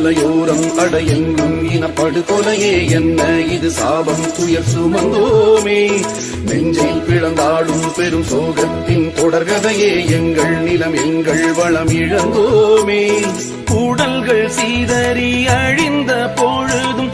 மலையோரம் அடையெங்கும் இனப்படுகொலையே என்ன? இது சாபம் துயர் சுமந்தோமே. நெஞ்சில் பிளந்தாடும் பெரும் சோகத்தின் தொடர்கதையே. எங்கள் நிலம் எங்கள் வளம் இழந்தோமே. உடல்கள் சீதறி அழிந்த பொழுதும்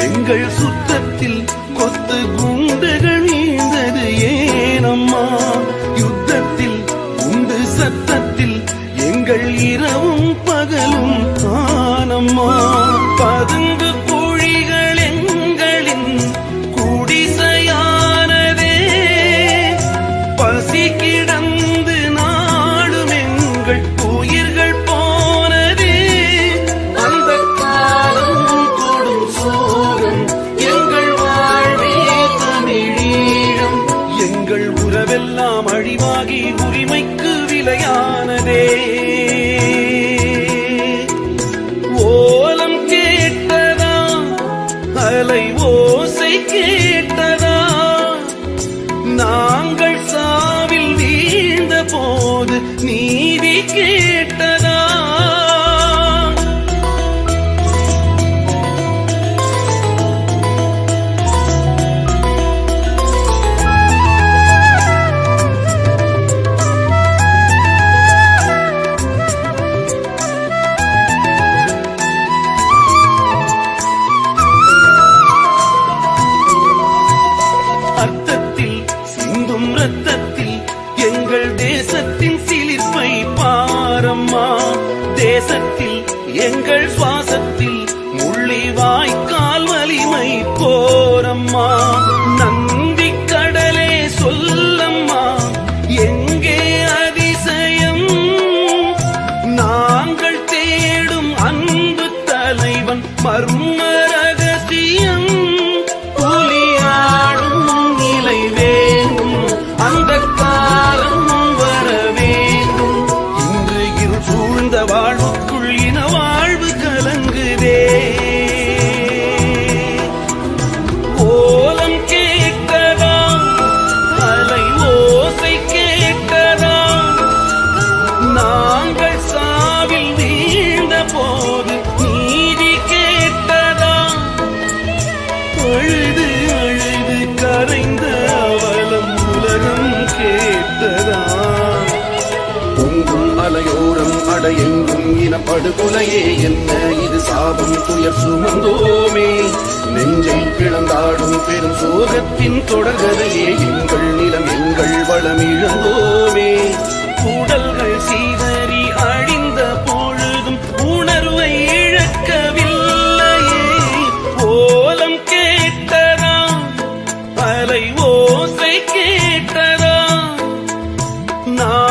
எங்கள் சுத்தத்தில் கொத்து குண்டுகள் நீந்தது ஏனம்மா. யுத்தத்தில் உண்டு சத்தத்தில் எங்கள் இரவும் பகலும் ஆனம்மா பதுங்கு விலையானதே தேசத்தில் எங்கள் சுவாசத்தில் முள்ளி வாய்க்கால் வலிமை போரம்மா நந்தி கடலே சொல்லம்மா எங்கே அதிசயம்? நாங்கள் தேடும் அன்பு தலைவன் மர்ம ரகசியம். வாழ் அலையோரம் அடையெங்கும் இனப்படுகொலையே என்ன? இது சாபம் துயர் சுமந்தோமே. நெஞ்சை பிளந்தாடும் பெரும் சோகத்தின் தொடர்கதையே. எங்கள் நிலம் எங்கள் வளம் இழந்தோமே. உடல்கள் சீதறி அழிந்த பொழுதும் உணர்வை இழக்கவில்லையே. ஓலம் கேட்டதாம் அலை ஓசை கேட்டதாம் நான்